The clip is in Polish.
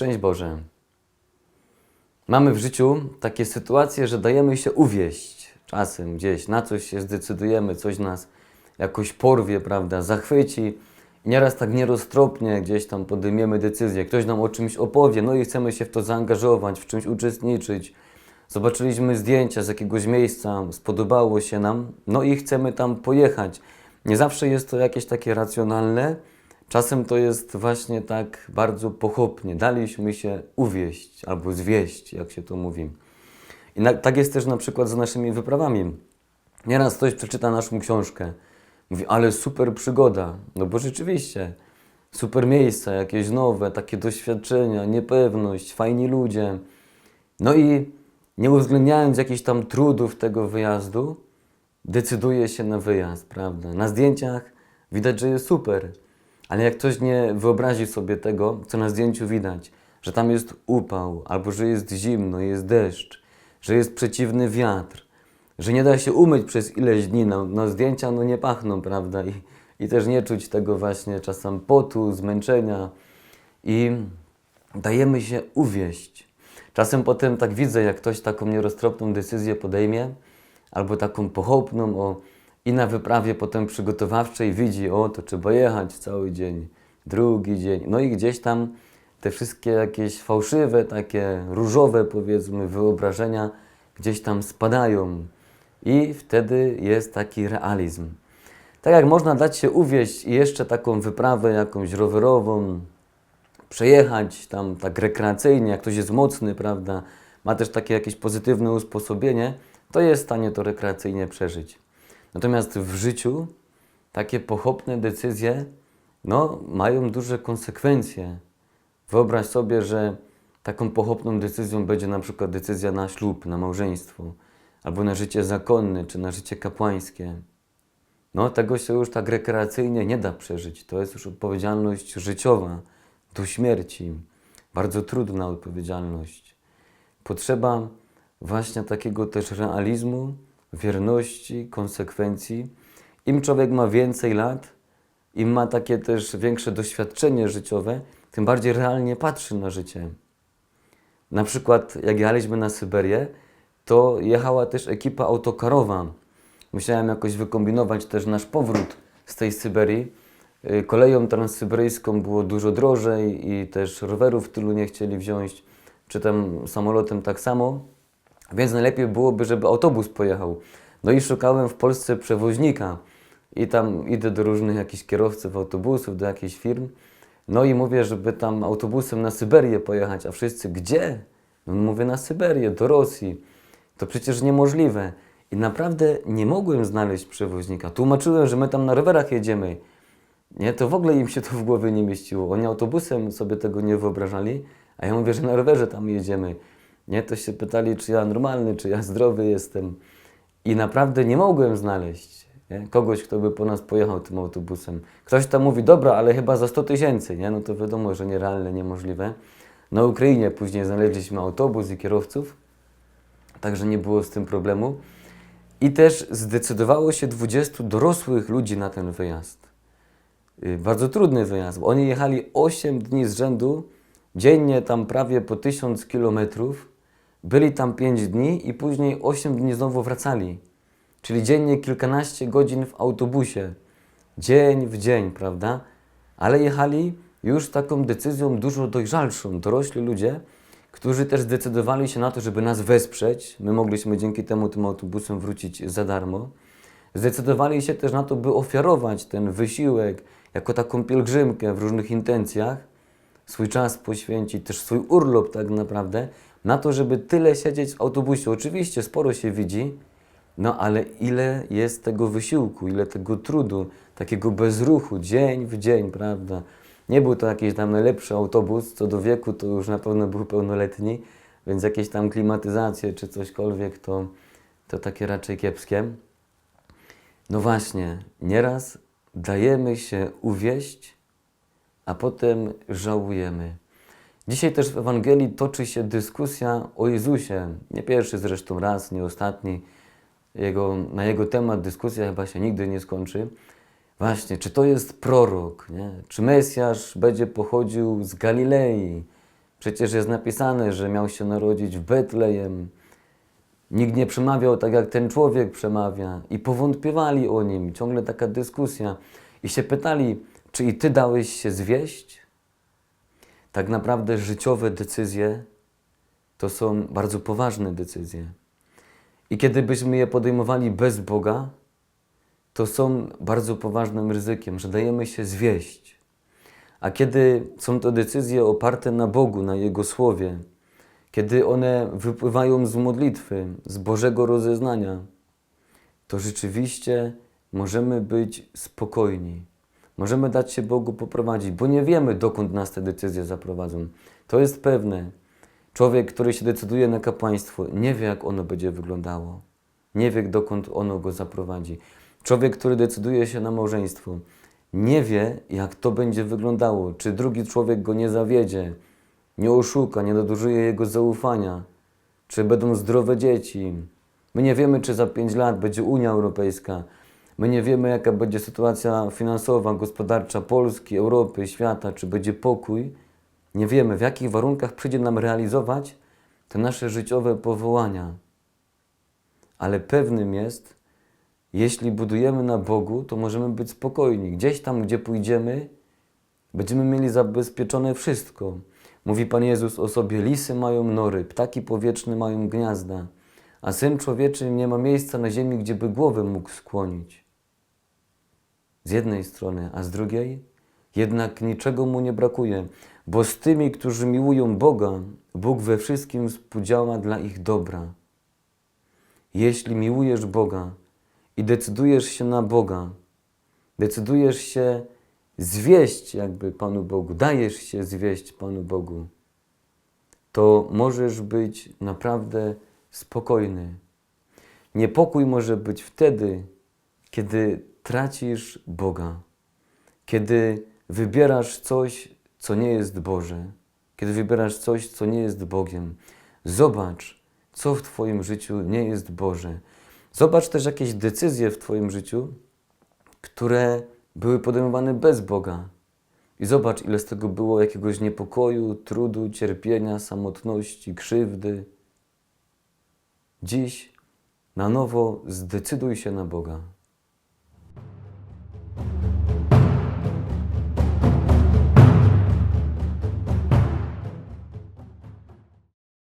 Szczęść Boże. Mamy w życiu takie sytuacje, że dajemy się uwieść czasem gdzieś, na coś się zdecydujemy, coś nas jakoś porwie, prawda, zachwyci. I nieraz tak nieroztropnie gdzieś tam podejmiemy decyzję, ktoś nam o czymś opowie, no i chcemy się w to zaangażować, w czymś uczestniczyć. Zobaczyliśmy zdjęcia z jakiegoś miejsca, spodobało się nam, no i chcemy tam pojechać. Nie zawsze jest to jakieś takie racjonalne, czasem to jest właśnie tak bardzo pochopnie. Daliśmy się uwieść albo zwieść, jak się to mówi. I na, tak jest też na przykład z naszymi wyprawami. Nieraz ktoś przeczyta naszą książkę, mówi, ale super przygoda. No bo rzeczywiście, super miejsca, jakieś nowe, takie doświadczenia, niepewność, fajni ludzie. No i nie uwzględniając jakichś tam trudów tego wyjazdu, decyduje się na wyjazd, prawda? Na zdjęciach widać, że jest super, ale jak ktoś nie wyobrazi sobie tego, co na zdjęciu widać, że tam jest upał, albo że jest zimno, jest deszcz, że jest przeciwny wiatr, że nie da się umyć przez ileś dni, no, no zdjęcia no nie pachną, prawda? I, I też nie czuć tego właśnie czasem potu, zmęczenia i dajemy się uwieść. Czasem potem tak widzę, jak ktoś taką nieroztropną decyzję podejmie, albo taką pochopną, o, i na wyprawie potem przygotowawczej widzi, o, to trzeba jechać cały dzień, drugi dzień. No i gdzieś tam te wszystkie jakieś fałszywe, takie różowe, powiedzmy, wyobrażenia gdzieś tam spadają. I wtedy jest taki realizm. Tak jak można dać się uwieść i jeszcze taką wyprawę jakąś rowerową, przejechać tam tak rekreacyjnie, jak ktoś jest mocny, prawda, ma też takie jakieś pozytywne usposobienie, to jest w stanie to rekreacyjnie przeżyć. Natomiast w życiu takie pochopne decyzje no, mają duże konsekwencje. Wyobraź sobie, że taką pochopną decyzją będzie na przykład decyzja na ślub, na małżeństwo, albo na życie zakonne, czy na życie kapłańskie. No, tego się już tak rekreacyjnie nie da przeżyć. To jest już odpowiedzialność życiowa do śmierci. Bardzo trudna odpowiedzialność. Potrzeba właśnie takiego też realizmu, wierności, konsekwencji. Im człowiek ma więcej lat, im ma takie też większe doświadczenie życiowe, tym bardziej realnie patrzy na życie. Na przykład, jak jechaliśmy na Syberię, to jechała też ekipa autokarowa. Musiałem jakoś wykombinować też nasz powrót z tej Syberii. Y, Koleją transsyberyjską było dużo drożej i też rowerów tylu nie chcieli wziąć, czy tam samolotem tak samo. Więc najlepiej byłoby, żeby autobus pojechał. No i szukałem w Polsce przewoźnika. I tam idę do różnych jakichś kierowców autobusów, do jakichś firm. No i mówię, żeby tam autobusem na Syberię pojechać, a wszyscy gdzie? No mówię na Syberię, do Rosji. To przecież niemożliwe. I naprawdę nie mogłem znaleźć przewoźnika. Tłumaczyłem, że my tam na rowerach jedziemy. Nie, to w ogóle im się to w głowie nie mieściło. Oni autobusem sobie tego nie wyobrażali, a ja mówię, że na rowerze tam jedziemy. Nie, to się pytali, czy ja normalny, czy ja zdrowy jestem. I naprawdę nie mogłem znaleźć nie? kogoś, kto by po nas pojechał tym autobusem. Ktoś tam mówi, dobra, ale chyba za 100 tysięcy, nie? No to wiadomo, że nierealne, niemożliwe. Na Ukrainie później znaleźliśmy autobus i kierowców, także nie było z tym problemu. I też zdecydowało się 20 dorosłych ludzi na ten wyjazd. Y, Bardzo trudny wyjazd. bo Oni jechali 8 dni z rzędu, dziennie tam prawie po 1000 kilometrów. Byli tam 5 dni i później 8 dni znowu wracali. Czyli dziennie kilkanaście godzin w autobusie. Dzień w dzień, prawda? Ale jechali już taką decyzją dużo dojrzalszą. Dorośli ludzie, którzy też zdecydowali się na to, żeby nas wesprzeć. My mogliśmy dzięki temu tym autobusem wrócić za darmo. Zdecydowali się też na to, by ofiarować ten wysiłek jako taką pielgrzymkę w różnych intencjach, swój czas poświęcić, też swój urlop tak naprawdę, na to, żeby tyle siedzieć w autobusie. Oczywiście sporo się widzi, no ale ile jest tego wysiłku, ile tego trudu, takiego bezruchu, dzień w dzień, prawda? Nie był to jakiś tam najlepszy autobus, co do wieku to już na pewno był pełnoletni, więc jakieś tam klimatyzacje czy cośkolwiek to, to takie raczej kiepskie. No właśnie, nieraz dajemy się uwieść, a potem żałujemy. Dzisiaj też w Ewangelii toczy się dyskusja o Jezusie. Nie pierwszy zresztą raz, nie ostatni. Jego, na jego temat dyskusja chyba się nigdy nie skończy. Właśnie, czy to jest prorok? Nie? Czy Mesjasz będzie pochodził z Galilei? Przecież jest napisane, że miał się narodzić w Betlejem. Nikt nie przemawiał tak, jak ten człowiek przemawia. I powątpiewali o nim. Ciągle taka dyskusja. I się pytali, czy i ty dałeś się zwieść? Tak naprawdę życiowe decyzje to są bardzo poważne decyzje. I kiedy byśmy je podejmowali bez Boga, to są bardzo poważnym ryzykiem, że dajemy się zwieść. A kiedy są to decyzje oparte na Bogu, na Jego Słowie, kiedy one wypływają z modlitwy, z Bożego rozeznania, to rzeczywiście możemy być spokojni. Możemy dać się Bogu poprowadzić, bo nie wiemy, dokąd nas te decyzje zaprowadzą. To jest pewne. Człowiek, który się decyduje na kapłaństwo, nie wie, jak ono będzie wyglądało. Nie wie, dokąd ono go zaprowadzi. Człowiek, który decyduje się na małżeństwo, nie wie, jak to będzie wyglądało. Czy drugi człowiek go nie zawiedzie, nie oszuka, nie nadużyje jego zaufania, czy będą zdrowe dzieci. My nie wiemy, czy za pięć lat będzie Unia Europejska. My nie wiemy, jaka będzie sytuacja finansowa, gospodarcza Polski, Europy, świata, czy będzie pokój. Nie wiemy, w jakich warunkach przyjdzie nam realizować te nasze życiowe powołania. Ale pewnym jest, jeśli budujemy na Bogu, to możemy być spokojni. Gdzieś tam, gdzie pójdziemy, będziemy mieli zabezpieczone wszystko. Mówi Pan Jezus o sobie: lisy mają nory, ptaki powietrzne mają gniazda, a syn człowieczy nie ma miejsca na ziemi, gdzie by głowę mógł skłonić. Z jednej strony, a z drugiej, jednak niczego mu nie brakuje, bo z tymi, którzy miłują Boga, Bóg we wszystkim współdziała dla ich dobra. Jeśli miłujesz Boga i decydujesz się na Boga, decydujesz się zwieść jakby Panu Bogu, dajesz się zwieść Panu Bogu, to możesz być naprawdę spokojny. Niepokój może być wtedy, kiedy tracisz Boga, kiedy wybierasz coś, co nie jest Boże, kiedy wybierasz coś, co nie jest Bogiem. Zobacz, co w Twoim życiu nie jest Boże. Zobacz też jakieś decyzje w Twoim życiu, które były podejmowane bez Boga. I zobacz, ile z tego było jakiegoś niepokoju, trudu, cierpienia, samotności, krzywdy. Dziś na nowo zdecyduj się na Boga.